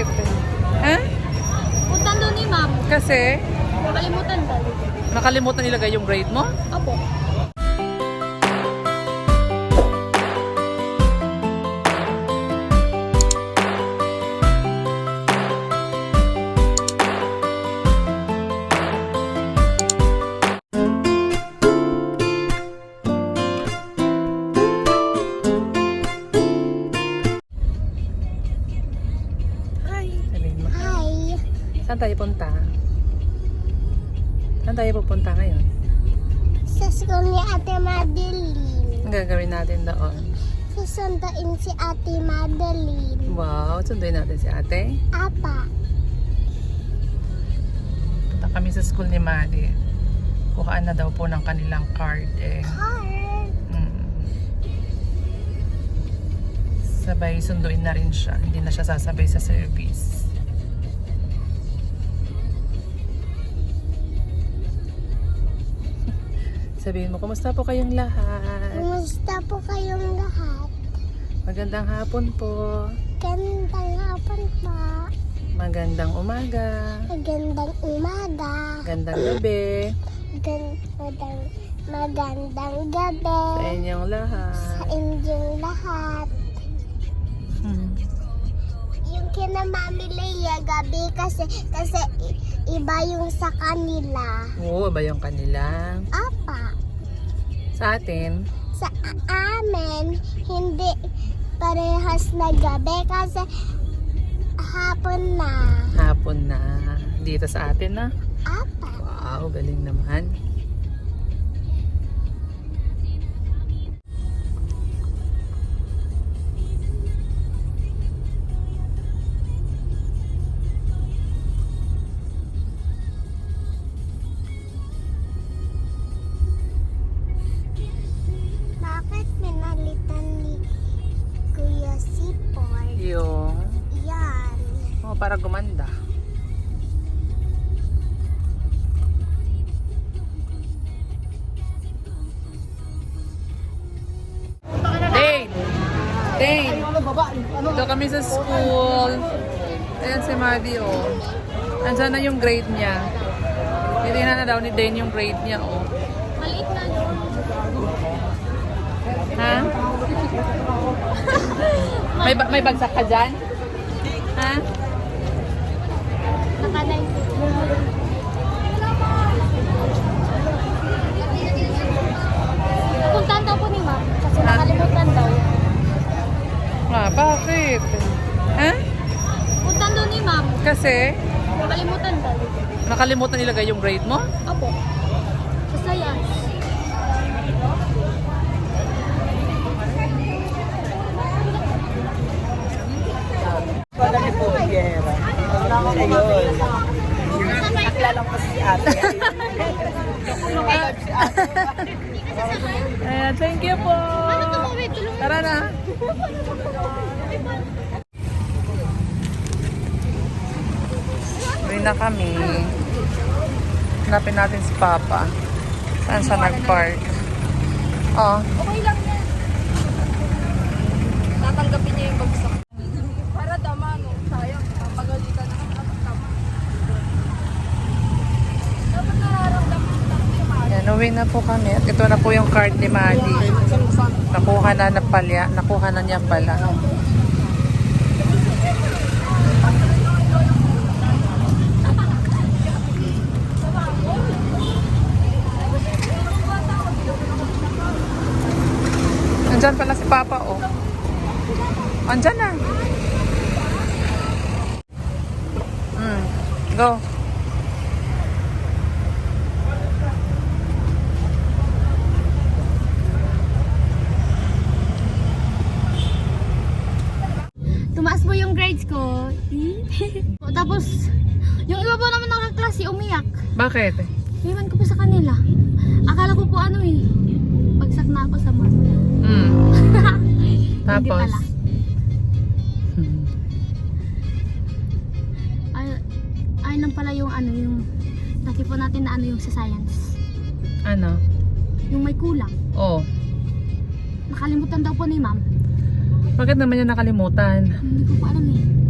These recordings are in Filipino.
Bakit? Ha? Puntan doon ni ma'am. Kasi Nakalimutan daw. nakalimutan nilagay yung grade mo? Opo. Saan tayo pupunta ngayon? Sa school ni Ate Madeline. Ang gagawin natin doon? Susunduin si Ate Madeline. Wow, sunduin natin si ate. Apa. Punta kami sa school ni Madi. Kuhaan na daw po ng kanilang card eh. Card. Mm. Sabay sunduin na rin siya. Hindi na siya sasabay sa service. Sabihin mo, kumusta po kayong lahat? Kumusta po kayong lahat? Magandang hapon po. Gandang hapon po. Magandang umaga. Magandang umaga. Magandang gabi. Magandang, magandang gabi. Sa inyong Sa lahat. inyong lahat. Hmm. Yung kina Mami Leia, gabi kasi, kasi iba yung sa kanila. Oo, ba yung kanilang? Apa. Sa atin, Sa amin, hindi parehas na gabi kasi hapon na. hapon na. Dito sa atin na. Apa. Wow, galing naman. Kami sa school. Ayan si Maddie, oh. Andyan na yung grade niya. Titingnan na daw ni Dane yung grade niya, oh. Maliit na. Ha? may, ba- may bagsak ka dyan? Ha? Nakanay. Puntahan daw po ni ma'am kasi Ha? nakalimutan daw. Ah, bakit? Ha? Puntahan daw ni ma'am Kasi nakalimutan daw. nakalimutan nilagay yung grade mo? Opo. Sa science. Madami po. Ayun. Nakilala ko si ate. si ate. Ayan, thank you po. Tulungan. Tara na. Na kami. Hanapin natin si Papa. Saan siya nag-park? Oh, Okay lang yan. Tatanggapin niya yung bagsak. Para dama, no? Sayang. Papagalitan na. Dapat tama. Dapat nararamdaman yan, uwi na po kami. At ito na po yung card ni Maddie. Nakuha na na pala. Nakuha na niya pala. Andyan pala si Papa, oh. Andyan na. Hmm. Go. Tumaas po yung grades ko. Tapos, yung iba po naman nakaklase, umiyak. Bakit? Iwan ko po sa kanila. Akala ko po ano eh. Bagsak na ako sa. Hmm. Hindi Tapos? pala. Hmm. Ay, ay lang pala yung ano, yung laki po natin na ano yung sa science. Ano? Yung may kulang. Oh. Nakalimutan daw po ni ma'am. Bakit naman niya nakalimutan? Hindi ko po alam eh.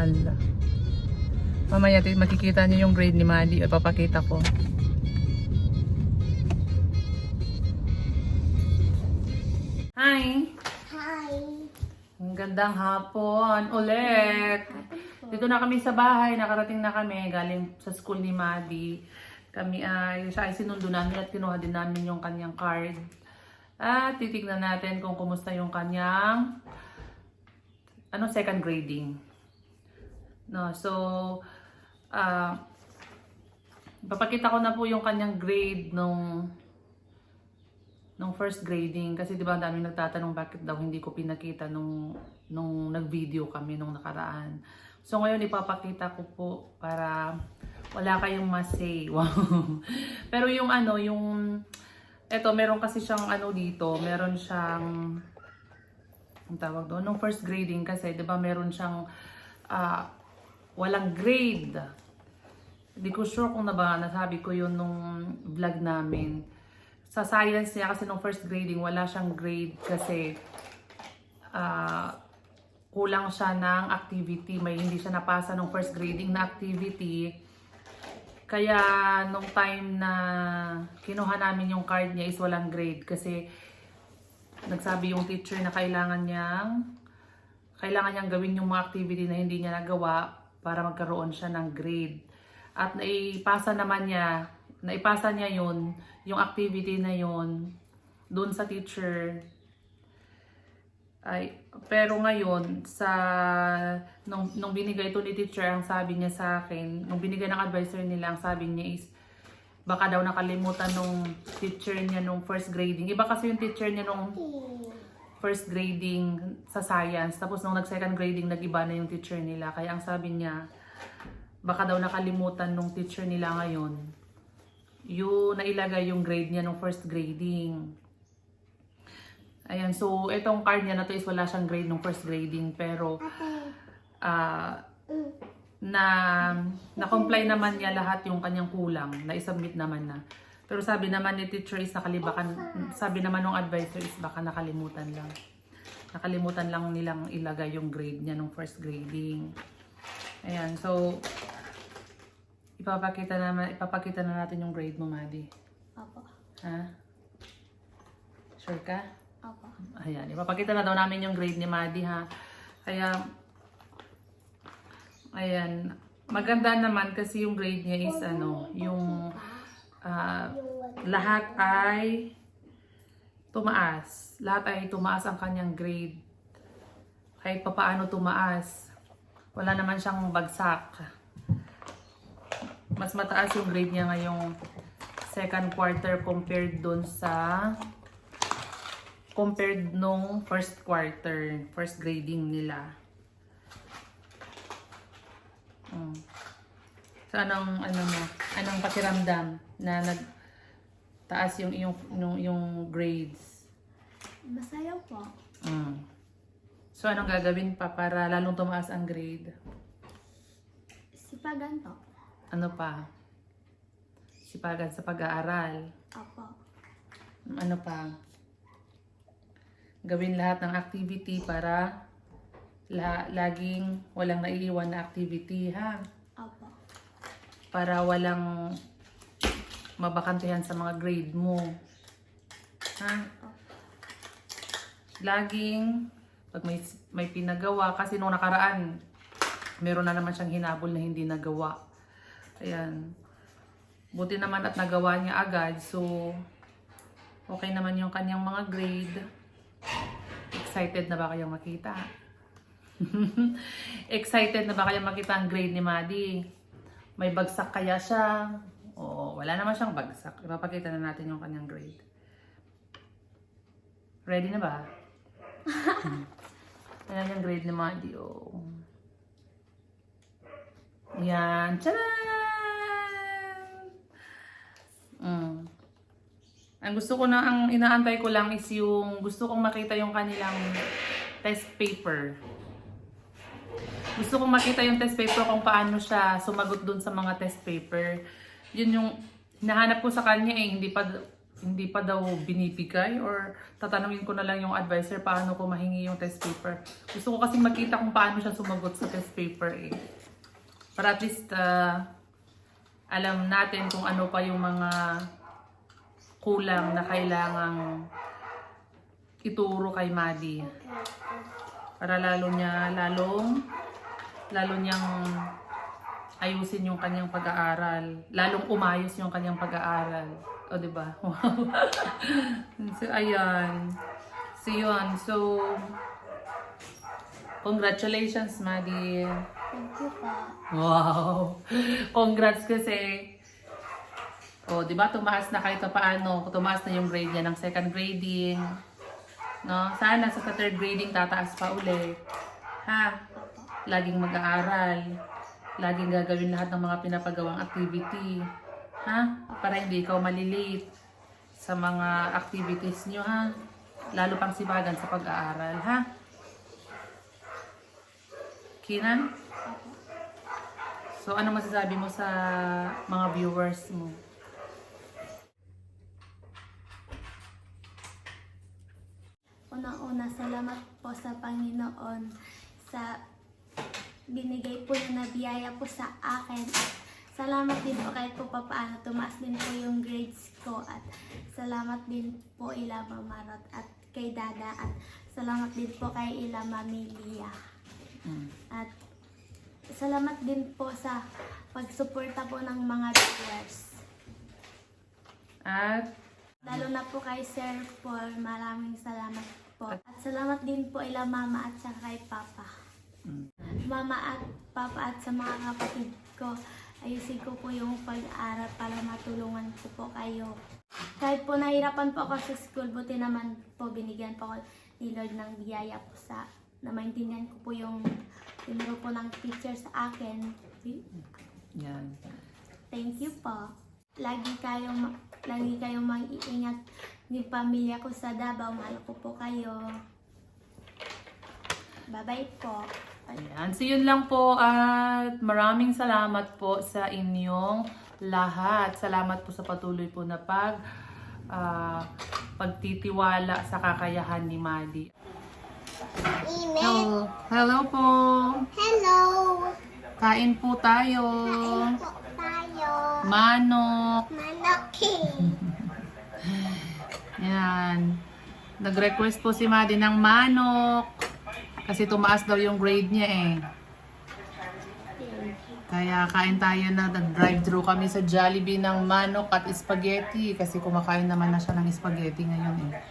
Aral. Mamaya makikita niyo yung grade ni Maddie. Ipapakita ko. Hi! Hi. Ang gandang hapon ulit. Dito na kami sa bahay, nakarating na kami galing sa school ni Maddie. Kami ay, siya ay sinundo namin at kinuha din namin yung kanyang card. At titignan natin kung kumusta yung kanyang ano second grading. No, so ah papakita ko na po yung kanyang grade nung nung first grading kasi 'di ba ang daming nagtatanong bakit daw hindi ko pinakita nung nung nag-video kami nung nakaraan. So ngayon ipapakita ko po para wala kayong masay. Wow. Pero yung ano, yung eto meron kasi siyang ano dito, meron siyang ang tawag doon, nung first grading kasi 'di ba meron siyang ah, walang grade. Hindi ko sure kung na ba nasabi ko yun nung vlog namin sa science niya kasi nung first grading wala siyang grade kasi ah, kulang siya ng activity. May hindi siya napasa nung first grading na activity. Kaya nung time na kinuha namin yung card niya is walang grade kasi nagsabi yung teacher na kailangan niyang kailangan niyang gawin yung mga activity na hindi niya nagawa para magkaroon siya ng grade. At naipasa naman niya, naipasa niya yun, yung activity na yun, doon sa teacher. Ay, pero ngayon, sa, nung, nung binigay ito ni teacher, ang sabi niya sa akin, nung binigay ng advisor nila, ang sabi niya is, baka daw nakalimutan nung teacher niya nung first grading. Iba kasi yung teacher niya nung first grading sa science. Tapos nung nag-second grading, nag-iba na yung teacher nila. Kaya ang sabi niya, baka daw nakalimutan nung teacher nila ngayon, yung nailagay yung grade niya nung first grading. Ayan, so itong card niya na to is wala siyang grade nung first grading. Pero, ah, na na-comply naman niya lahat yung kanyang kulang, na isubmit naman na. Pero sabi naman ni teacher is nakalibakan, sabi naman ng advisor is baka nakalimutan lang. Nakalimutan lang nilang ilagay yung grade niya nung first grading. Ayan, so ipapakita naman ipapakita na natin yung grade mo, Maddie. Opo. Ha? Sure ka? Opo. Ayan, ipapakita na daw namin yung grade ni Maddie ha. Kaya, ayan, maganda naman kasi yung grade niya is ano, yung ah, lahat ay tumaas. Lahat ay tumaas ang kanyang grade. Kahit papaano tumaas. Wala naman siyang bagsak. Mas mataas yung grade niya ngayong second quarter compared dun sa compared nung first quarter, first grading nila. Mm. So anong ano mo, anong pakiramdam na nag taas yung yung yung, yung grades? Masaya po. Mm. So anong gagawin pa para lalong tumaas ang grade? Sipagan po. Ano pa? Sipagan sa pag-aaral. Opo. Ano pa? Gawin lahat ng activity para la laging walang naiiwan na activity, ha? Para walang mabakantihan sa mga grade mo. Ha? Laging, pag may, may pinagawa, kasi nung nakaraan, meron na naman siyang hinabol na hindi nagawa. Ayan. Buti naman at nagawa niya agad, so okay naman yung kanyang mga grade. Excited na ba kayong makita? Excited na ba kayong makita ang grade ni Maddie? May bagsak kaya siya? Oo, wala naman siyang bagsak. Ipapakita na natin yung kanyang grade. Ready na ba? Ayan yung grade ni Maddie. Oh. Yan. Tcharan! Mm. Ang gusto ko na, ang inaantay ko lang is yung, gusto kong makita yung kanilang test paper. Gusto kong makita yung test paper kung paano siya sumagot dun sa mga test paper. Yun yung hinahanap ko sa kanya eh, hindi pa hindi pa daw binibigay or tatanungin ko na lang yung advisor paano ko mahingi yung test paper. Gusto ko kasi makita kung paano siya sumagot sa test paper eh. Para at least ah, alam natin kung ano pa yung mga kulang na kailangang ituro kay Madi. Para lalo niya, lalong, lalo niyang ayusin yung kanyang pag-aaral. Lalong umayos yung kanyang pag-aaral. O, di ba? Wow. so, ayan. So, yun. So, congratulations, Maddie. Thank you po. Wow! Congrats kasi. O, di ba, tumaas na kahit pa paano. Tumaas na yung grade niya ng second grading. No? Sana sa third grading tataas pa uli. Ha? Laging mag-aaral. Laging gagawin lahat ng mga pinapagawang activity. Ha? Para hindi ikaw malilate sa mga activities nyo, ha? Lalo pang sibagan sa pag-aaral, ha? Kinan? So, ano masasabi mo sa mga viewers mo? Unang-una, salamat po sa Panginoon sa binigay po niya na biyaya po sa akin. At salamat din po kahit po papaano tumaas din po yung grades ko. At salamat din po ila Mamarot at kay Dada. At salamat din po kay ila Mamilia. Mm. At salamat din po sa pagsuporta po ng mga viewers. At, Lalo na po kay Sir Paul, maraming salamat po. At salamat din po ila Mama at saka kay Papa. Mama at Papa at sa mga kapatid ko, ayusin ko po yung pag-aaral para matulungan ko po kayo. Kahit po nahirapan po ako sa school, buti naman po binigyan po ako ni Lord ng biyaya po sa na maintindihan ko po yung tinuro po ng teacher sa akin. yan. Thank you po. Lagi kayong lagi kayong mag-iingat ni pamilya ko sa Davao. Mahal ko po kayo. Bye-bye po. Ayan. So, yun lang po at maraming salamat po sa inyong lahat. Salamat po sa patuloy po na pag ah, pagtitiwala sa kakayahan ni Madi. Email. Hello. Hello po. Hello. Kain po tayo. Kain po tayo. Manok. Manokin. Yan. Nag-request po si Madi ng manok. Kasi tumaas daw yung grade niya eh. Kaya kain tayo na nag-drive-thru kami sa Jollibee ng manok at spaghetti. Kasi kumakain naman na siya ng spaghetti ngayon eh.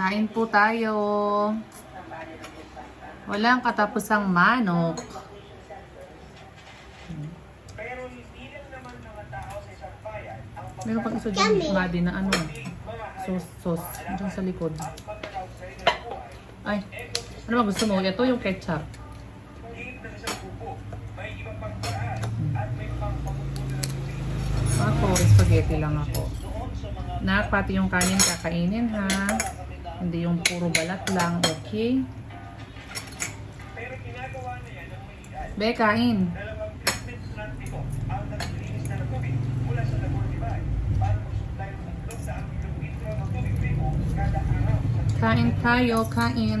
Kain po tayo. Walang katapusang manok. Meron pang isa dyan. Madi, na ano, sauce, sauce, dyan sa likod. Ay, ano ba gusto mo? Ito yung ketchup. Ako, spaghetti lang ako. Na, pati yung kanin kakainin ha. Hindi yung puro balat lang, okay? Be, kain. Kain tayo, kain. Ayan.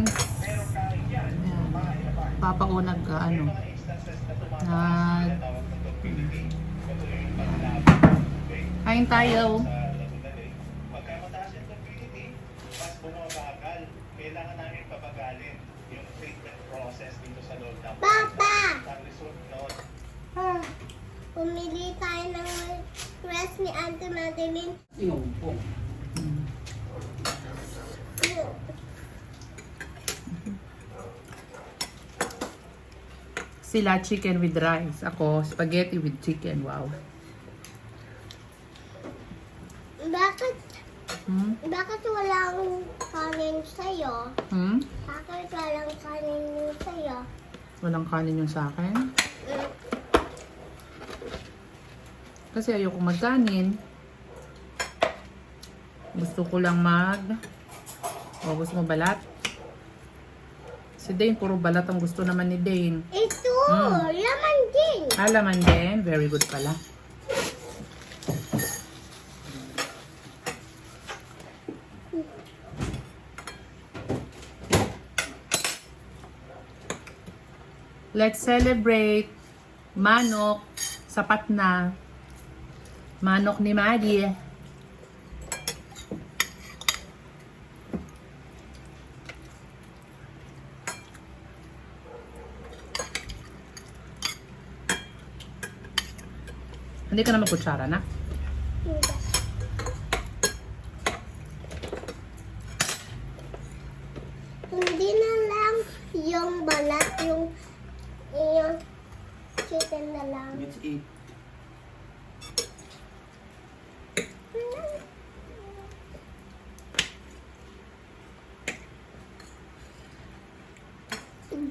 Papaunag ka, ano. Nag... Kain tayo. Kailangan namin pabagalin yung treatment process dito sa loob ng Papa. Ang result noon, Pumili tayo ng rest ni Auntie Madeline. Sila chicken with rice. Ako, spaghetti with chicken. Wow. Bakit, Hmm? bakit walang kanin sa'yo? Hmm? Bakit walang kanin sa'yo? Walang kanin yung sa akin. Mm, Kasi ayoko magkanin. Gusto ko lang mag... O, gusto mo balat? Si Dane, puro balat ang gusto naman ni Dane. Ito, Mm. laman din. Ah, laman din. Very good pala. Let's celebrate manok. Sapat na. Manok ni Maddie. Hindi ka na magkutsara na. Hindi na lang yung balat, yung yung chicken na lang. Let's eat.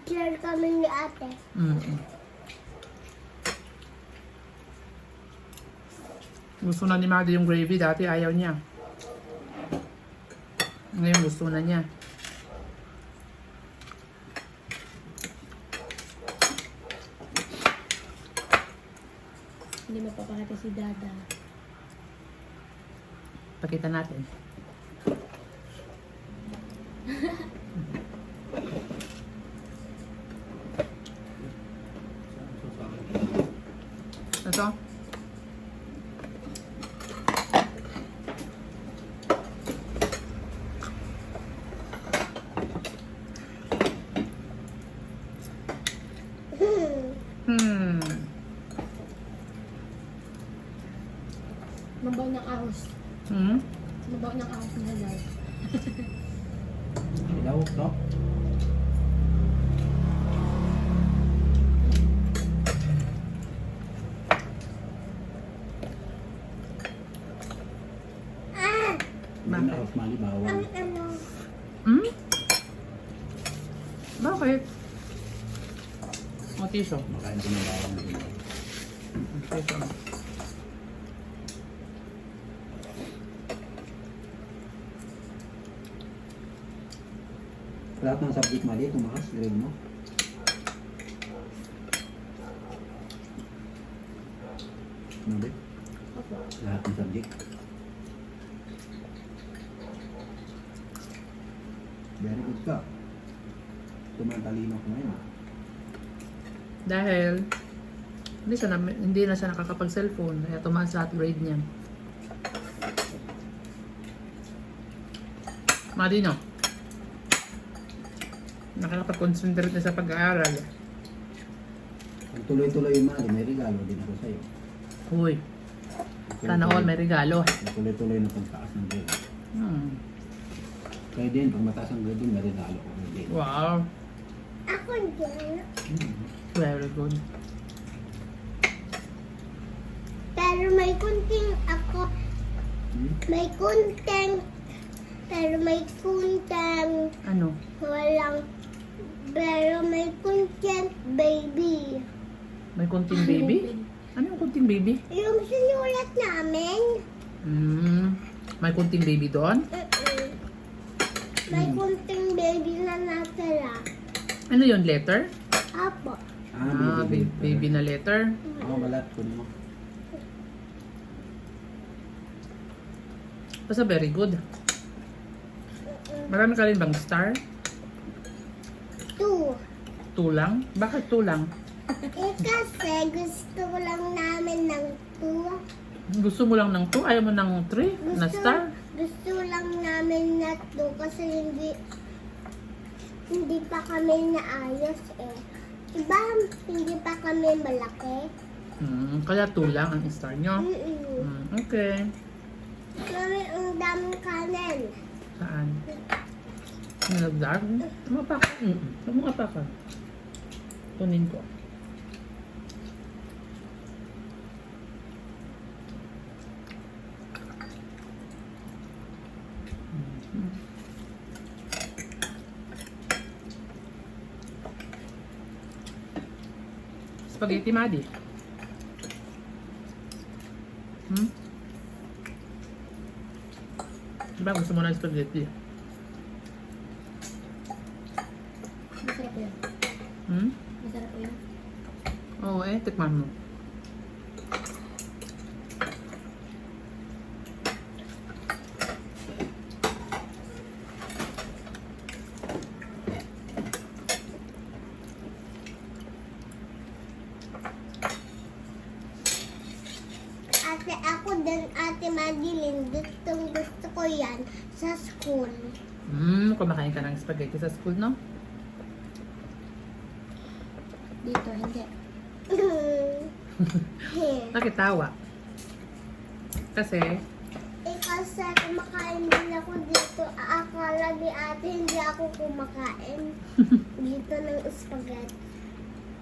Share kami ni ate. Mm. Gusto na ni Maddie yung gravy. Dati ayaw niya. Ngayon gusto na niya. Hindi mapapakita si Dada. Pakita natin. Ito? Hmm. Mabaw ng ahos. Hmm? Mabaw ng ahos na halal. Ilaw, no? Ah! Hindi na Rosmali, bawal. Ang ano? Hmm? Bakit? O, tiso. Makain ko ng bawal. Tiso. Lahat ng subject mali, tumakas, grade mo. Opo. Lahat ng subject. Very good ka. Tumatalino ko ngayon. Dahil, hindi, siya na, hindi na siya nakakapag-cellphone. Kaya tumaas lahat grade niya. Marino. Nakakapag-concentrate na sa pag-aaral. Pag tuloy-tuloy yung mali, may regalo din ako sa'yo. Uy, sana all may regalo. Tuloy-tuloy na pagtaas ng grade. Hmm. Kaya din, pag mataas ang grade din, may regalo ko din. Wow, Ako din. very good. Pero may kunting ako, Hmm? may kunting, pero may kunting, Ano? walang, pero may kunting baby. May kunting baby? Ano yung kunting baby? Yung sinulat namin, Hmm. May kunting baby doon? mm-mm. May kunting baby na natira. Ano yun, letter? Apo. Ah, baby, baby na letter. Oo, balat ko mo. Basta very good. Marami ka rin bang star? Two. Two lang? Bakit two lang? Eh kasi gusto ko lang namin ng two. Gusto mo lang ng two? Ayaw mo ng three? Gusto, Na star? Gusto lang namin na two kasi hindi hindi pa kami naayos eh. Diba, hindi pa kami malaki? Hmm, kaya two lang ang star nyo. Mm-mm. Hmm, okay. Mami, ang daming kanin. Saan? Nagdag? Tumapa ka. Mm Tumapa ka. Tunin ko. Spaghetti Madi. Hmm? Diba gusto mo ng spaghetti? Masarap po yan. Hmm? Masarap po yan. Oo eh, tikman mo. Kasi ako din, Ate Madeline, gustong gusto ko yan sa school. Hmm, kumakain ka ng school, no? Dito, hindi. Bakit tawa? Kasi, eh kasi kumakain din ako dito. Akala ni ate hindi ako kumakain dito ng spaghetti.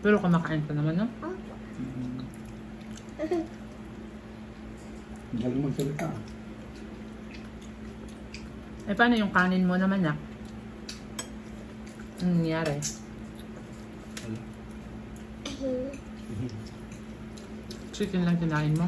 pero kumakain ka naman, no? Oh. Ang galing magsalita. Eh, paano yung kanin mo naman, nak? Anong nangyari? Wala. Chicken lang kinain mo?